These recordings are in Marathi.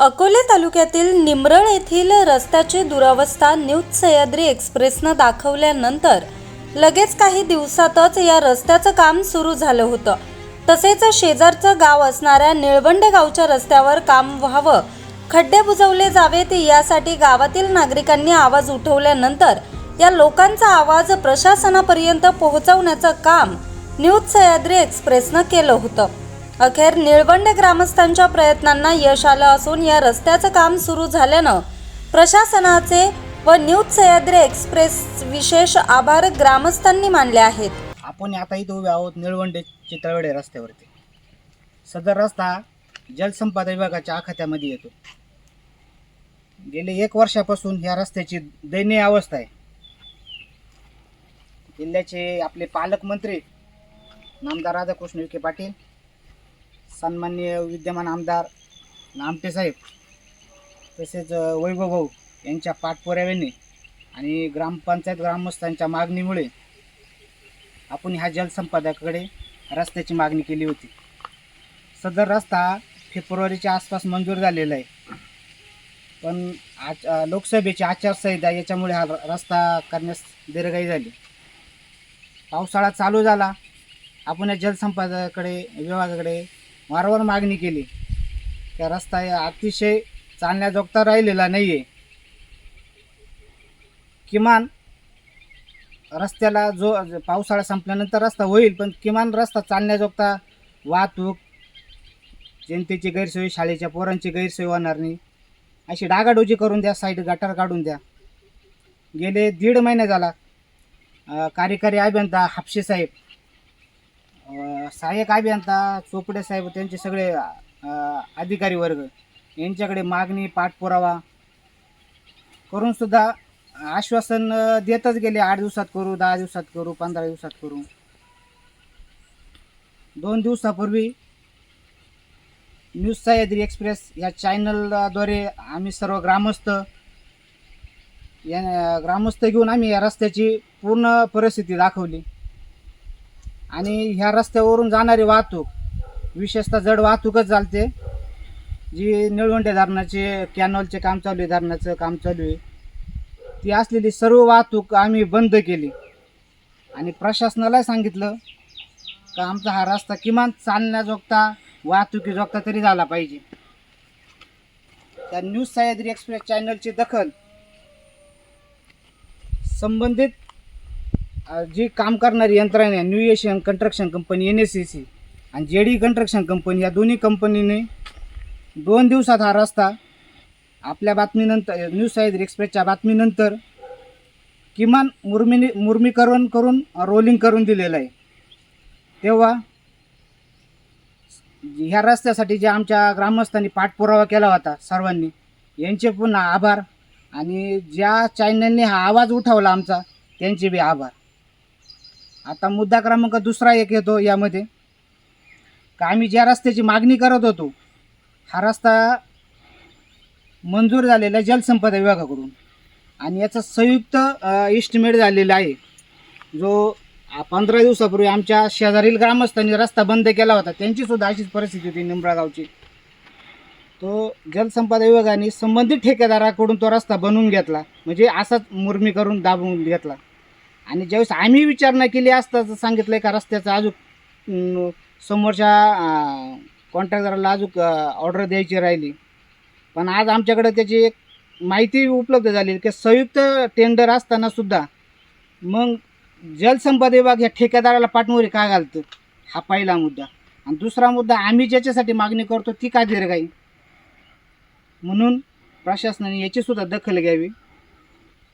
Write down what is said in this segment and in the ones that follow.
अकोले तालुक्यातील निमरळ येथील रस्त्याची दुरावस्था न्यूज सह्याद्री एक्सप्रेसनं दाखवल्यानंतर लगेच काही दिवसातच या रस्त्याचं काम सुरू झालं होतं. तसेच शेजारचं गाव असणाऱ्या निळवंडे गावच्या रस्त्यावर काम व्हावं खड्डे बुजवले जावेत यासाठी गावातील नागरिकांनी आवाज उठवल्यानंतर या लोकांचा आवाज प्रशासनापर्यंत पोहोचवण्याचं काम न्यूज सह्याद्री एक्सप्रेसनं केलं होतं. अखेर निळवंडे ग्रामस्थांच्या प्रयत्नांना यश आलं असून या रस्त्याचं काम सुरू झाल्यानं प्रशासनाचे व न्यूज सह्याद्री एक्सप्रेस विशेष आभार ग्रामस्थांनी मानले आहेत. आपण आता इथे उभे आहोत निळवंडे चितळवडे रस्त्यावरती. सदर रस्ता जलसंपदा विभागाच्या आखात्यामध्ये येतो. गेले एक वर्षापासून ह्या रस्त्याची दयनीय अवस्था आहे. जिल्ह्याचे आपले पालकमंत्री नामदार राधाकृष्ण विखे पाटील सन्माननीय विद्यमान आमदार नामटे साहेब तसेच वैभव भाऊ यांच्या पाठपुराव्याने आणि ग्रामपंचायत ग्रामस्थांच्या मागणीमुळे आपण ह्या जलसंपादकाकडे रस्त्याची मागणी केली होती. सदर रस्ता फेब्रुवारीच्या आसपास मंजूर झालेला आहे. पण आच लोकसभेची आचारसंहिता याच्यामुळे हा र- रस्ता करण्यास दीर्घाई झाली. पावसाळा चालू झाला. आपण या जलसंपदाकडे विभागाकडे वारंवार मागणी केली. त्या रस्ता या अतिशय चालण्याजोगता राहिलेला नाही आहे किमान रस्त्याला जो पावसाळा संपल्यानंतर रस्ता होईल पण किमान रस्ता चालण्याजोगता वाहतूक जनतेची गैरसोय शाळेच्या पोरांची गैरसोय होणार नाही. अशी डागाडोजी करून द्या साईड गटार काढून द्या. गेले दीड महिने झाला कार्यकारी अभियंता हापशे साहेब सहाय्यक अभियंता चोपडे साहेब त्यांचे सगळे अधिकारी वर्ग यांच्याकडे मागणी पाठपुरावा करून सुद्धा आश्वासन देतच गेले. आठ दिवसात करू दहा दिवसात करू पंधरा दिवसात करू. दोन दिवसापूर्वी न्यूज सह्याद्री एक्सप्रेस या चॅनलद्वारे आम्ही सर्व ग्रामस्थ या ग्रामस्थ घेऊन आम्ही या रस्त्याची पूर्ण परिस्थिती दाखवली. आणि ह्या रस्त्यावरून जाणारी वाहतूक विशेषतः जड वाहतूकच चालते. जी निळवंडे धरणाचे कॅनॉलचे काम चालू आहे धरणाचं काम चालू आहे. ती असलेली सर्व वाहतूक आम्ही बंद केली. आणि प्रशासनाला सांगितलं का आमचा हा रस्ता किमान चालण्याजोगता वाहतुकीजोगता तरी झाला पाहिजे. त्या न्यूज सह्याद्री एक्सप्रेस चॅनलची दखल संबंधित जी काम करणारी यंत्रणा आहे New Asian construction company N S C C आणि जे डी कंस्ट्रक्शन कंपनी या दोन्ही कंपनीने दोन दिवसात हा रस्ता आपल्या बातमीनंतर न्यूज साईज एक्सप्रेसच्या बातमीनंतर किमान मुरमिनी मुर्मीकरण करून रोलिंग करून दिलेलं आहे. तेव्हा ह्या रस्त्यासाठी जे आमच्या ग्रामस्थांनी पाठपुरावा केला होता सर्वांनी यांचे पुन्हा आभार आणि ज्या चॅनलने हा आवाज उठवला आमचा त्यांचे बी आभार. आता मुद्दा क्रमांक दुसरा एक येतो यामध्ये. का आम्ही ज्या रस्त्याची मागणी करत होतो हा रस्ता मंजूर झालेला आहे जलसंपदा विभागाकडून. आणि याचा संयुक्त इस्टिमेट झालेला आहे. जो पंधरा दिवसापूर्वी आमच्या शेजारील ग्रामस्थांनी रस्ता बंद केला होता त्यांचीसुद्धा अशीच परिस्थिती होती निंबळा गावची. तो जलसंपदा विभागाने संबंधित ठेकेदाराकडून तो रस्ता बनवून घेतला. म्हणजे असाच मुरमी करून दाबून घेतला. आणि ज्यावेळेस आम्ही विचारणा केली असता तर सांगितलं का रस्त्याचं अजून समोरच्या कॉन्ट्रॅक्टरला अजून ऑर्डर द्यायची राहिली. पण आज आमच्याकडे त्याची एक माहिती उपलब्ध झाली की संयुक्त टेंडर असताना सुद्धा मग जलसंपदा विभाग या ठेकेदाराला पाठमोरी का घालतं? हा पहिला मुद्दा. आणि दुसरा मुद्दा आम्ही ज्याच्यासाठी मागणी करतो ती का दीर्घाई म्हणून प्रशासनाने याचीसुद्धा दखल घ्यावी.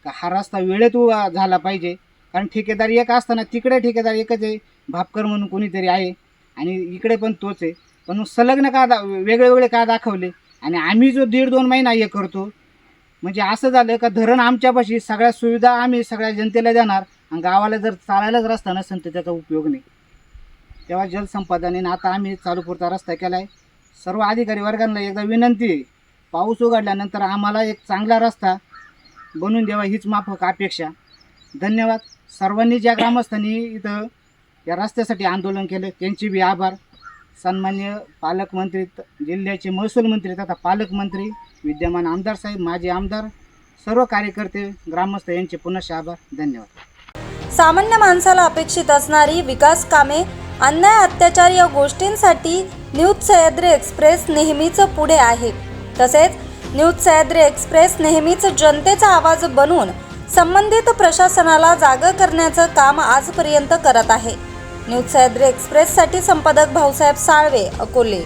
का हा रस्ता वेळेत उभा झाला पाहिजे? कारण ठेकेदार एक असताना तिकडे ठेकेदार एकच आहे. भापकर म्हणून कोणीतरी आहे. आणि इकडे पण तोच आहे. पण मग संलग्न का दा वेगळे वेगळे का दाखवले? आणि आम्ही जो दीड दोन महिना हे करतो म्हणजे असं झालं का धरण आमच्यापाशी सगळ्या सुविधा आम्ही सगळ्या जनतेला देणार. आणि गावाला जर चालायलाच रस्ता नसेल तर त्याचा उपयोग नाही. तेव्हा जलसंपदाने आता आम्ही चालूपुरता रस्ता केला आहे सर्व अधिकारी वर्गांना एकदा विनंती आहे. पाऊस उघडल्यानंतर आम्हाला एक चांगला रस्ता बनवून द्यावा हीच माफक अपेक्षा. धन्यवाद. सर्वांनी ज्या ग्रामस्थांनी इथं या रस्त्यासाठी आंदोलन केलं त्यांचे बी आभार. सन्मान्य पालकमंत्री त- जिल्ह्याचे महसूल मंत्री तथा पालकमंत्री विद्यमान आमदार साहेब माजी आमदार सर्व कार्यकर्ते ग्रामस्थ यांचे पुनश्च आभार. धन्यवाद. सामान्य माणसाला अपेक्षित असणारी विकास कामे अन्याय अत्याचार या गोष्टींसाठी न्यूज सह्याद्री एक्सप्रेस नेहमीच पुढे आहे. तसेच न्यूज सह्याद्री एक्सप्रेस नेहमीच जनतेचा आवाज बनून संबंधित प्रशासनाला जागं करण्याचं काम आजपर्यंत करत आहे. न्यूज सह्याद्री एक्सप्रेससाठी संपादक भाऊसाहेब साळवे अकोले.